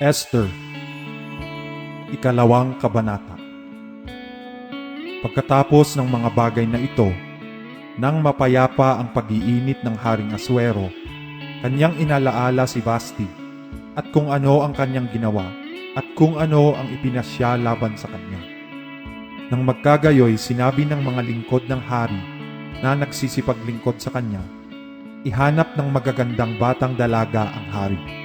Esther Ikalawang Kabanata Pagkatapos ng mga bagay na ito, nang mapayapa ang pag-iinit ng Haring Aswero, kanyang inalaala si Basti at kung ano ang kanyang ginawa at kung ano ang ipinasya laban sa kanya. Nang magkagayoy, sinabi ng mga lingkod ng hari na nagsisipaglingkod sa kanya, ihanap ng magagandang batang dalaga ang hari.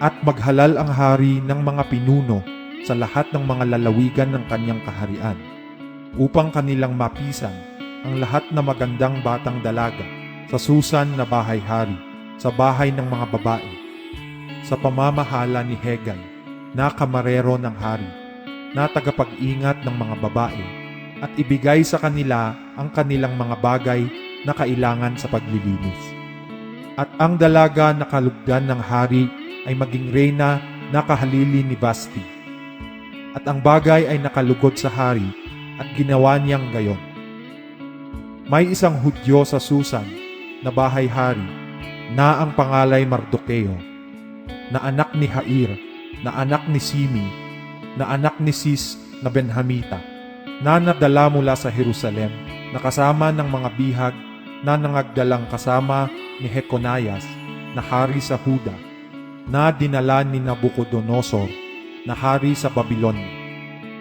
At maghalal ang hari ng mga pinuno sa lahat ng mga lalawigan ng kanyang kaharian, upang kanilang mapisan ang lahat na magandang batang dalaga sa susan na bahay-hari, sa bahay ng mga babae, sa pamamahala ni Hegay, na kamarero ng hari, na tagapag-ingat ng mga babae, at ibigay sa kanila ang kanilang mga bagay na kailangan sa paglilinis. At ang dalaga na kalugdan ng hari ay maging reyna na kahalili ni Basti. At ang bagay ay nakalugod sa hari at ginawa niyang gayon. May isang Hudyo sa Susan na bahay-hari na ang pangalay Mardukeo, na anak ni Hair, na anak ni Simi, na anak ni Sis na Benhamita, na nadala mula sa Jerusalem na kasama ng mga bihag na nangagdalang kasama ni Hekonias na hari sa Huda, na dinala ni Nabucodonosor na hari sa Babylonia.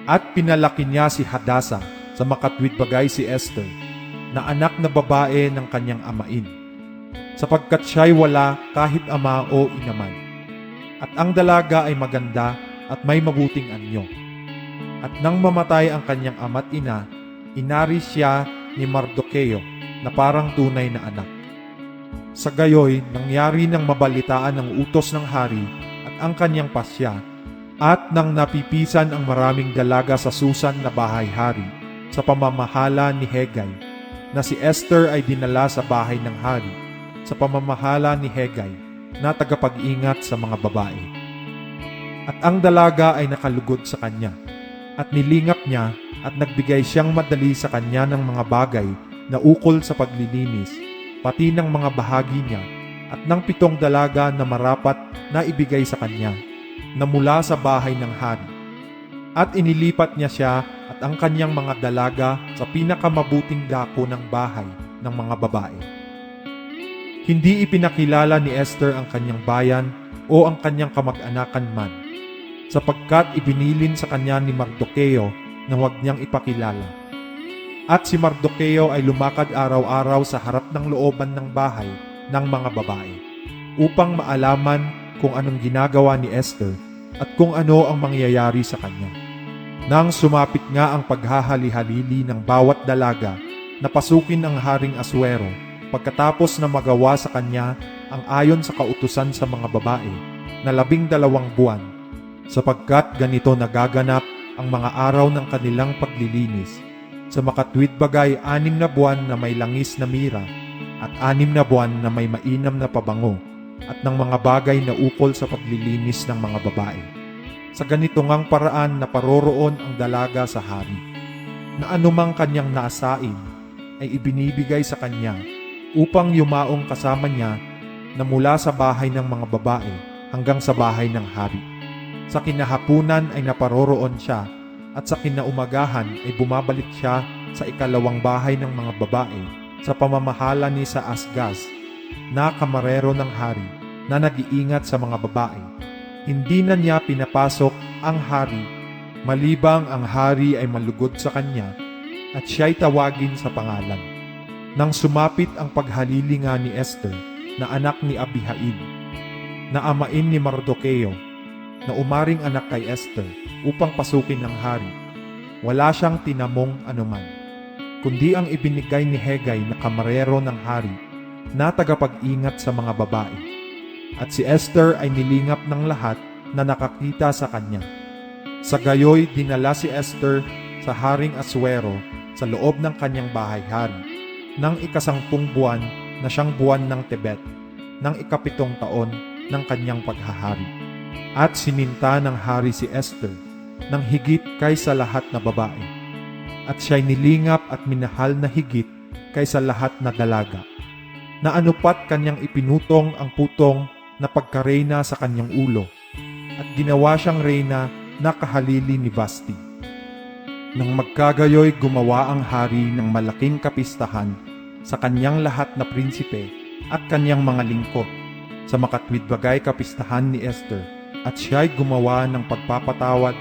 At pinalaki niya si Hadasa sa makatwid bagay si Esther, na anak na babae ng kanyang amain, sapagkat siya'y wala kahit ama o inaman. At ang dalaga ay maganda at may mabuting anyo. At nang mamatay ang kanyang ama't ina, inari siya ni Mardukeo na parang tunay na anak. Sa gayoy, nangyari ng mabalitaan ng utos ng hari at ang kanyang pasya, at nang napipisan ang maraming dalaga sa Susan na bahay-hari sa pamamahala ni Hegay, na si Esther ay dinala sa bahay ng hari sa pamamahala ni Hegay na tagapag-ingat sa mga babae. At ang dalaga ay nakalugod sa kanya, at nilingap niya at nagbigay siyang madali sa kanya ng mga bagay na ukol sa paglilinis, pati ng mga bahagi niya, at ng pitong dalaga na marapat na ibigay sa kanya, na mula sa bahay ng hari. At inilipat niya siya at ang kanyang mga dalaga sa pinakamabuting dako ng bahay ng mga babae. Hindi ipinakilala ni Esther ang kanyang bayan o ang kanyang kamag-anakan man, sapagkat ibinilin sa kanya ni Mardukeo na huwag niyang ipakilala. At si Mardukeo ay lumakad araw-araw sa harap ng looban ng bahay ng mga babae, upang maalaman kung anong ginagawa ni Esther at kung ano ang mangyayari sa kanya. Nang sumapit nga ang paghahali-halili ng bawat dalaga na pasukin ang Haring Aswero, pagkatapos na magawa sa kanya ang ayon sa kautusan sa mga babae na labing dalawang buwan, sapagkat ganito nagaganap ang mga araw ng kanilang paglilinis. Sa makatwid bagay anim na buwan na may langis na mira at anim na buwan na may mainam na pabango at ng mga bagay na ukol sa paglilinis ng mga babae. Sa ganito ngang paraan na paroroon ang dalaga sa hari, na anumang kanyang naasain ay ibinibigay sa kanya upang yumaong kasama niya na mula sa bahay ng mga babae hanggang sa bahay ng hari. Sa kinahapunan ay naparoroon siya at sa kinaumagahan ay bumabalik siya sa ikalawang bahay ng mga babae sa pamamahala ni sa Asgas na kamarero ng hari na nag-iingat sa mga babae. Hindi na niya pinapasok ang hari, malibang ang hari ay malugod sa kanya at siya'y tawagin sa pangalan. Nang sumapit ang paghalili nga ni Esther na anak ni Abihail, na amain ni Mardukeo, na umaring anak kay Esther upang pasukin ng hari, wala siyang tinamong anuman, kundi ang ibinigay ni Hegay na kamarero ng hari na tagapag-ingat sa mga babae. At si Esther ay nilingap ng lahat na nakakita sa kanya. Sa gayoy, dinala si Esther sa Haring Aswero sa loob ng kanyang bahay-hari ng ikasangpung buwan na siyang buwan ng Tebet ng ikapitong taon ng kanyang paghahari. At sininta ng hari si Esther ng higit kaysa lahat na babae. At siya'y nilingap at minahal na higit kaysa lahat na dalaga. Na anupat kanyang ipinutong ang putong na pagkareyna sa kanyang ulo at ginawa siyang reyna na kahalili ni Vasti. Nang magkagayoy gumawa ang hari ng malaking kapistahan sa kanyang lahat na prinsipe at kanyang mga lingkod sa makatwidbagay kapistahan ni Esther at siya'y gumawa ng pagpapatawad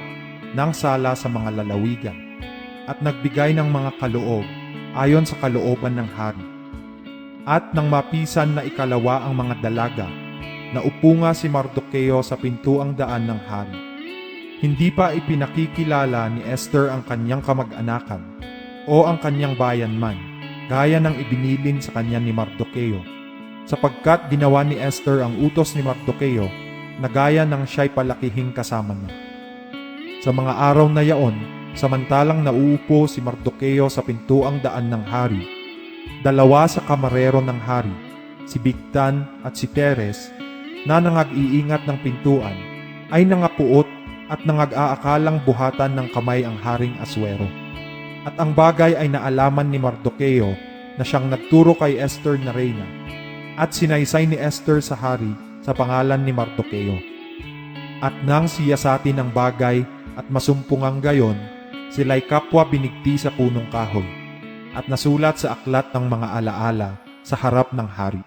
ng sala sa mga lalawigan at nagbigay ng mga kaloob ayon sa kalooban ng hari. At nang mapisan na ikalawa ang mga dalaga, naupo nga si Mardukeo sa pintuang daan ng hari. Hindi pa ipinakikilala ni Esther ang kanyang kamag-anakan o ang kanyang bayan man, gaya ng ibinilin sa kanya ni Mardukeo, sapagkat ginawa ni Esther ang utos ni Mardukeo na gaya ng siya'y palakihing kasama niya. Sa mga araw na yaon, samantalang nauupo si Mardukeo sa pintuang daan ng hari, dalawa sa kamarero ng hari, si Bigtan at si Teres, na nangag-iingat ng pintuan, ay nangapuot at nangag-aakalang buhatan ng kamay ang haring Aswero. At ang bagay ay naalaman ni Mardukeo na siyang nagturo kay Esther na reyna, at sinaysay ni Esther sa hari sa pangalan ni Mardukeo. At nang siyasatin ang bagay at masumpungang gayon, sila'y kapwa binigti sa punong kahoy, at nasulat sa aklat ng mga alaala sa harap ng hari.